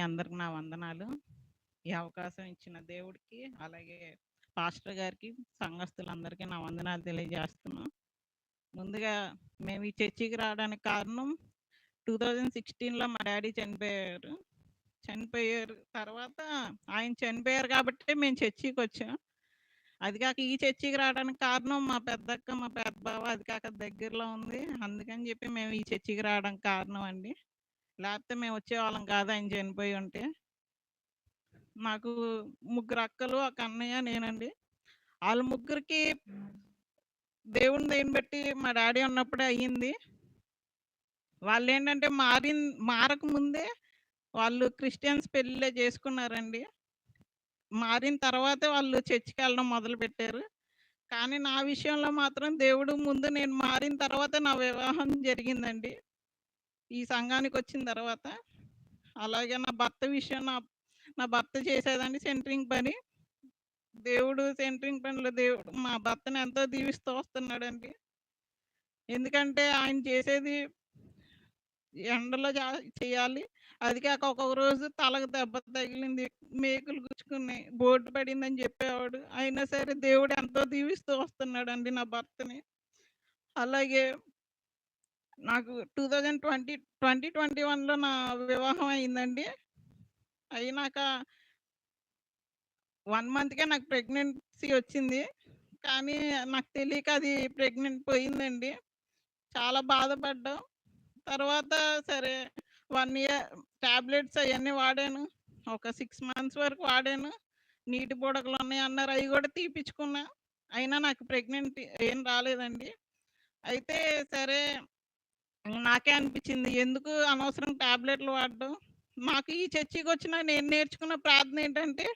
అందరికి నా వందనాలు. ఈ అవకాశం ఇచ్చిన దేవుడికి, అలాగే పాస్టర్ గారికి, సంఘస్థులందరికీ నా వందనాలు తెలియజేస్తున్నాం ముందుగా మేము ఈ చర్చికి రావడానికి కారణం 2016లో మా డాడీ చనిపోయారు. చనిపోయారు తర్వాత ఆయన చనిపోయారు కాబట్టే మేము చర్చికి వచ్చాం అది కాక ఈ చర్చికి రావడానికి కారణం మా పెద్దక్క, మా పెద్ద బావ అది కాక దగ్గరలో ఉంది. అందుకని చెప్పి మేము ఈ చర్చికి రావడానికి కారణం అండి. లేకపోతే మేము వచ్చేవాళ్ళం కాదు ఆయన చనిపోయి ఉంటే. నాకు ముగ్గురు అక్కలు, ఒక అన్నయ్య, నేనండి. వాళ్ళ ముగ్గురికి దేవుని దేని బట్టి మా డాడీ ఉన్నప్పుడే అయ్యింది. వాళ్ళేంటంటే మారిన్ మారక ముందే వాళ్ళు క్రిస్టియన్స్ పెళ్ళిలే చేసుకున్నారండి. మారిన తర్వాతే వాళ్ళు చర్చికి వెళ్ళడం మొదలుపెట్టారు. కానీ నా విషయంలో మాత్రం దేవుడు ముందు నేను మారిన తర్వాత నా వివాహం జరిగిందండి. ఈ సంఘానికి వచ్చిన తర్వాత. అలాగే నా భర్త విషయం నా నా భర్త చేసేదండి సెంట్రింగ్ పని. దేవుడు సెంట్రింగ్ పనిలో దేవుడు మా భర్తని ఎంతో దీవిస్తూ వస్తున్నాడండి. ఎందుకంటే ఆయన చేసేది ఎండలో చేయాలి. అది కాక ఒక్కొక్క రోజు తలకు దెబ్బ తగిలింది. మేకులు గుచ్చుకున్నాయి. బోర్డు పడిందని చెప్పేవాడు. అయినా సరే దేవుడు ఎంతో దీవిస్తూ వస్తున్నాడండి నా భర్తని. అలాగే నాకు 2020 2021లో నా వివాహం అయిందండి. అయినాక వన్ మంత్‌కే నాకు ప్రెగ్నెన్సీ వచ్చింది. కానీ నాకు తెలియక అది ప్రెగ్నెంట్ పోయిందండి. చాలా బాధపడ్డాం. తర్వాత సరే వన్ ఇయర్ టాబ్లెట్స్ అవన్నీ వాడాను. ఒక సిక్స్ మంత్స్ వరకు వాడాను. నీటి బుడగలున్నాయి అన్నారు. అవి కూడా తీపిచ్చుకున్నా. అయినా నాకు ప్రెగ్నెంట్ ఏం రాలేదండి. అయితే సరే నాకే అనిపించింది ఎందుకు అనవసరం టాబ్లెట్లు వాడడం. నాకు ఈ చర్చికి వచ్చిన నేను నేర్చుకున్న ప్రార్థన ఏంటంటే,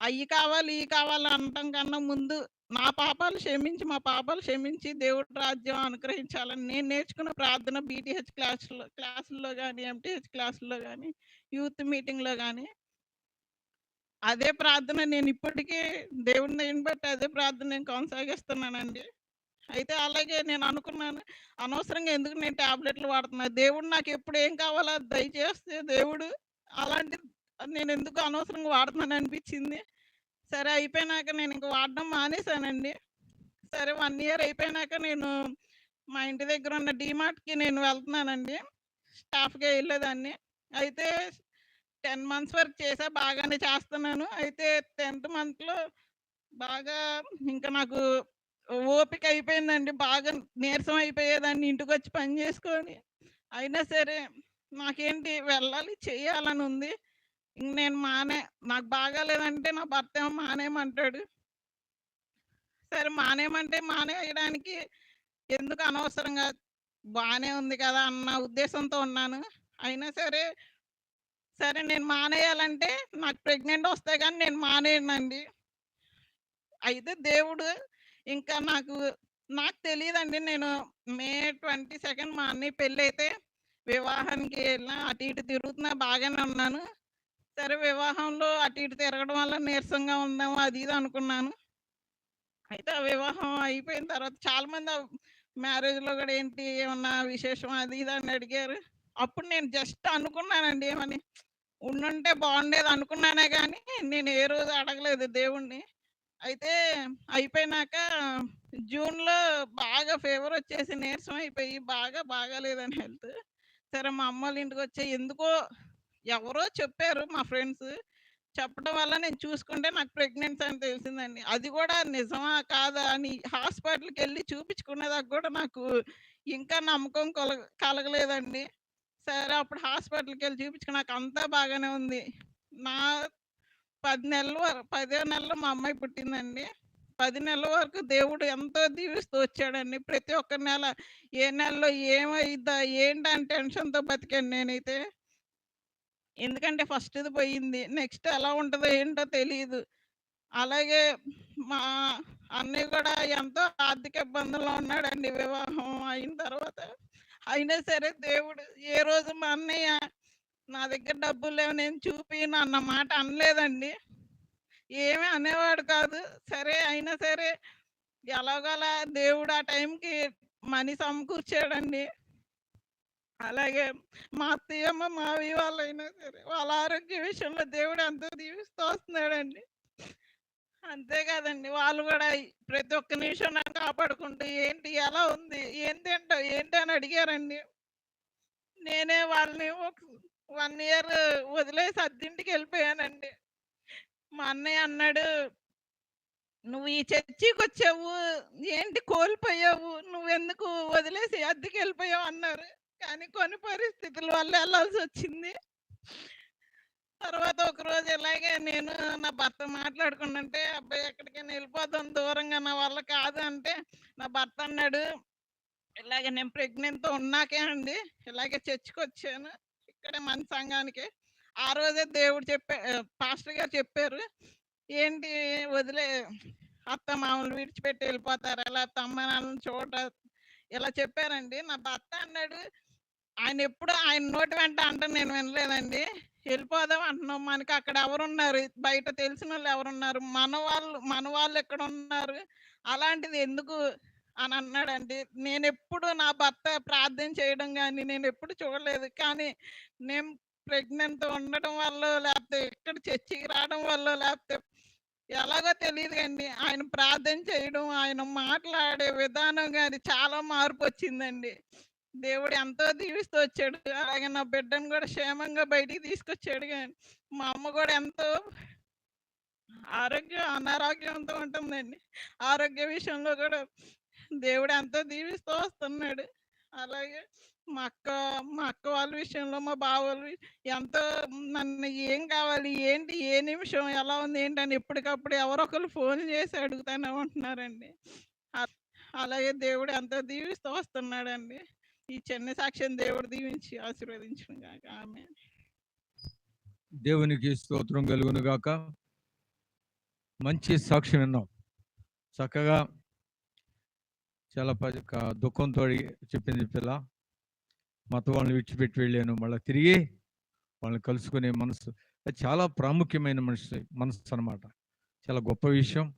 అయ్యి కావాలి, ఈ కావాలి అనటం కన్నా ముందు నా పాపాలు క్షమించి, మా పాపాలు క్షమించి దేవుడి రాజ్యం అనుగ్రహించాలని నేను నేర్చుకున్న ప్రార్థన బీటీహెచ్ క్లాస్‌లో క్లాసుల్లో కానీ ఎంటీహెచ్ క్లాసుల్లో కానీ యూత్ మీటింగ్‌లో కానీ అదే ప్రార్థన నేను ఇప్పటికీ దేవుడి దయని బట్టి అదే ప్రార్థన నేను కొనసాగిస్తున్నానండి. అయితే అలాగే నేను అనుకున్నాను. అనవసరంగా ఎందుకు నేను టాబ్లెట్లు వాడుతున్నా. దేవుడు నాకు ఎప్పుడు ఏం కావాలో అది దయచేస్తే దేవుడు అలాంటిది నేనెందుకు అనవసరంగా వాడుతున్నాను అనిపించింది. సరే అయిపోయినాక నేను ఇంక వాడడం మానేశానండి. సరే వన్ ఇయర్ అయిపోయినాక నేను మా ఇంటి దగ్గర ఉన్న డీమార్ట్‌కి నేను వెళ్తున్నానండి. స్టాఫ్‌గా వెళ్ళేదాన్ని అయితే 10 మంత్స్ వరకు చేసా బాగానే చేస్తున్నాను. అయితే 10థ్ మంత్‌లో బాగా ఇంకా నాకు ఓపిక అయిపోయిందండి. బాగా నీరసం అయిపోయేదాన్ని ఇంటికొచ్చి పని చేసుకొని. అయినా సరే నాకేంటి వెళ్ళాలి, చేయాలని ఉంది. ఇంక నేను మానే నాకు బాగాలేదంటే నా భర్త ఏమో మానేయమంటాడు. సరే మానేయమంటే మానేయడానికి ఎందుకు అనవసరంగా బాగానే ఉంది కదా! అన్న ఉద్దేశంతో ఉన్నాను. అయినా సరే, సరే నేను మానేయాలంటే నాకు ప్రెగ్నెంట్ వస్తే కానీ నేను మానేయనండి. అయితే దేవుడు ఇంకా నాకు నాకు తెలియదండి నేను మే 22 మా అన్నయ్య పెళ్ళైతే వివాహానికి వెళ్ళినా అటు ఇటు తిరుగుతున్నా బాగానే ఉన్నాను. సరే వివాహంలో అటు ఇటు తిరగడం వల్ల నీరసంగా ఉందాము అది ఇది అనుకున్నాను. అయితే ఆ వివాహం అయిపోయిన తర్వాత చాలామంది మంది మ్యారేజ్‌లో కూడా ఏంటి ఏమన్నా విశేషం అది ఇది అని అడిగారు. అప్పుడు నేను జస్ట్ అనుకున్నానండి ఏమని ఉండుంటే బాగుండేది అనుకున్నానే కానీ నేను ఏ రోజు అడగలేదు దేవుడిని. అయితే అయిపోయినాక జూన్‌లో బాగా ఫీవర్ వచ్చేసి నీరసం అయిపోయి బాగా బాగాలేదని హెల్త్. సరే మా అమ్మ ఇంటికి వచ్చే ఎందుకో ఎవరో చెప్పారు మా ఫ్రెండ్స్. చెప్పడం వల్ల నేను చూసుకుంటే నాకు ప్రెగ్నెన్సీ అని తెలిసిందండి. అది కూడా నిజమా? కాదా? అని హాస్పిటల్‌కెళ్ళి చూపించుకునేదాకా కూడా నాకు ఇంకా నమ్మకం కల కలగలేదండి. సరే అప్పుడు హాస్పిటల్కి వెళ్ళి చూపించుకున్నాక అంతా బాగానే ఉంది. నా పది నెలల వరకు పదో నెలలో మా అమ్మాయి పుట్టిందండి. పది నెలల వరకు దేవుడు ఎంతో దీవిస్తూ వచ్చాడండి. ప్రతి ఒక్క నెల ఏ నెలలో ఏమైద్దా? ఏంటి అని టెన్షన్‌తో బతికాను నేనైతే. ఎందుకంటే ఫస్ట్‌ది పోయింది. నెక్స్ట్ ఎలా ఉంటుందో ఏంటో తెలియదు అలాగే మా అన్నయ్య కూడా ఎంతో ఆర్థిక ఇబ్బందుల్లో ఉన్నాడండి వివాహం అయిన తర్వాత. అయినా సరే దేవుడు ఏ రోజు మా అన్నయ్య నా దగ్గర డబ్బులు లేవు నేను చూపిను అన్న మాట అనలేదండి. ఏమీ అనేవాడు కాదు. సరే అయినా సరే ఎలాగోలా దేవుడు ఆ టైంకి మనీ సమకూర్చాడండి. అలాగే మా అత్తయ్యమ్మ, మావి వాళ్ళైనా సరే, వాళ్ళ ఆరోగ్య విషయంలో దేవుడు ఎంతో దీవిస్తూ వస్తున్నాడండి. అంతేకాదండి వాళ్ళు కూడా ప్రతి ఒక్క నిమిషం నన్ను కాపాడుకుంటూ, "ఏంటి ఎలా ఉంది? ఏం తింటావు? ఏంటి?" అని అడిగారండి. నేనే వాళ్ళని ఒక వన్ ఇయర్ వదిలేసి అద్దింటికి వెళ్ళిపోయానండి మా అన్నయ్య అన్నాడు, "నువ్వు ఈ చర్చికి వచ్చావు ఏంటి కోల్పోయావు? నువ్వెందుకు వదిలేసి అద్దెకి వెళ్ళిపోయావు అన్నారు. కానీ కొన్ని పరిస్థితుల వల్ల వెళ్ళాల్సి వచ్చింది తర్వాత ఒకరోజు ఇలాగే నేను నా భర్త మాట్లాడుకుంటుంటే, "అబ్బాయి ఎక్కడికైనా వెళ్ళిపోతాం దూరంగా నా వల్ల కాదు" అంటే, నా భర్త అన్నాడు, ఇలాగే నేను ప్రెగ్నెంట్‌తో ఉన్నాకే అండి, ఇలాగే చర్చికి వచ్చాను ఇక్కడే మన సంఘానికి ఆ రోజే దేవుడు చెప్పే పాస్టర్ గారు చెప్పారు. ఏంటి వదిలే అత్త మామూలు విడిచిపెట్టి వెళ్ళిపోతారు లేకపోతే అమ్మానాన్నలని చూడరా? ఇలా చెప్పారండి. నా భర్త అన్నాడు, ఆయన ఎప్పుడు ఆయన నోటి వెంట అంటే నేను వినలేదండి. వెళ్ళిపోదాం అంటున్నాం మనకి అక్కడ ఎవరున్నారు? బయట తెలిసిన వాళ్ళు ఎవరున్నారు? మన వాళ్ళు మన వాళ్ళు ఇక్కడ ఉన్నారు అలాంటిది ఎందుకు" అని అన్నాడండి. నేను ఎప్పుడు నా భర్త ప్రార్థన చేయడం కానీ నేను ఎప్పుడు చూడలేదు. కానీ నేను ప్రెగ్నెంట్‌తో ఉండడం వల్ల లేకపోతే ఇక్కడ చర్చికి రావడం వల్ల లేకపోతే ఎలాగో తెలియదు కానీ ఆయన ప్రార్థన చేయడం, ఆయన మాట్లాడే విధానం కానీ చాలా మార్పు వచ్చిందండి దేవుడు ఎంతో దీవిస్తూ వచ్చాడు. అలాగే నా బిడ్డను కూడా క్షేమంగా బయటికి తీసుకొచ్చాడు కానీ మా అమ్మ కూడా ఎంతో ఆరోగ్యం అనారోగ్యంతో ఉంటుందండి. ఆరోగ్య విషయంలో కూడా దేవుడు ఎంతో దీవిస్తూ వస్తున్నాడు. అలాగే మా అక్క మా అక్క వాళ్ళ విషయంలో, మా బావ వాళ్ళ ఎంతో నన్ను ఏం కావాలి? ఏంటి? ఏ నిమిషం ఎలా ఉంది? ఏంటని ఎప్పటికప్పుడు ఎవరొకరు ఫోన్ చేసి అడుగుతానే ఉంటున్నారండి. అలాగే దేవుడు ఎంతో దీవిస్తూ వస్తున్నాడండి. ఈ చిన్న సాక్ష్యం దేవుడు దీవించి ఆశీర్వదించిన గాక. ఆమె దేవునికి స్తోత్రం కలుగును గాక. మంచి సాక్ష్యం విన్నాం. చక్కగా చాలా ప దుఃఖంతో చెప్పింది పిల్ల. మత వాళ్ళని విడిచిపెట్టి వెళ్ళాను. మళ్ళీ తిరిగి వాళ్ళని కలుసుకునే మనసు. అది చాలా ప్రాముఖ్యమైన మనసు మనసు అన్నమాట. చాలా గొప్ప విషయం.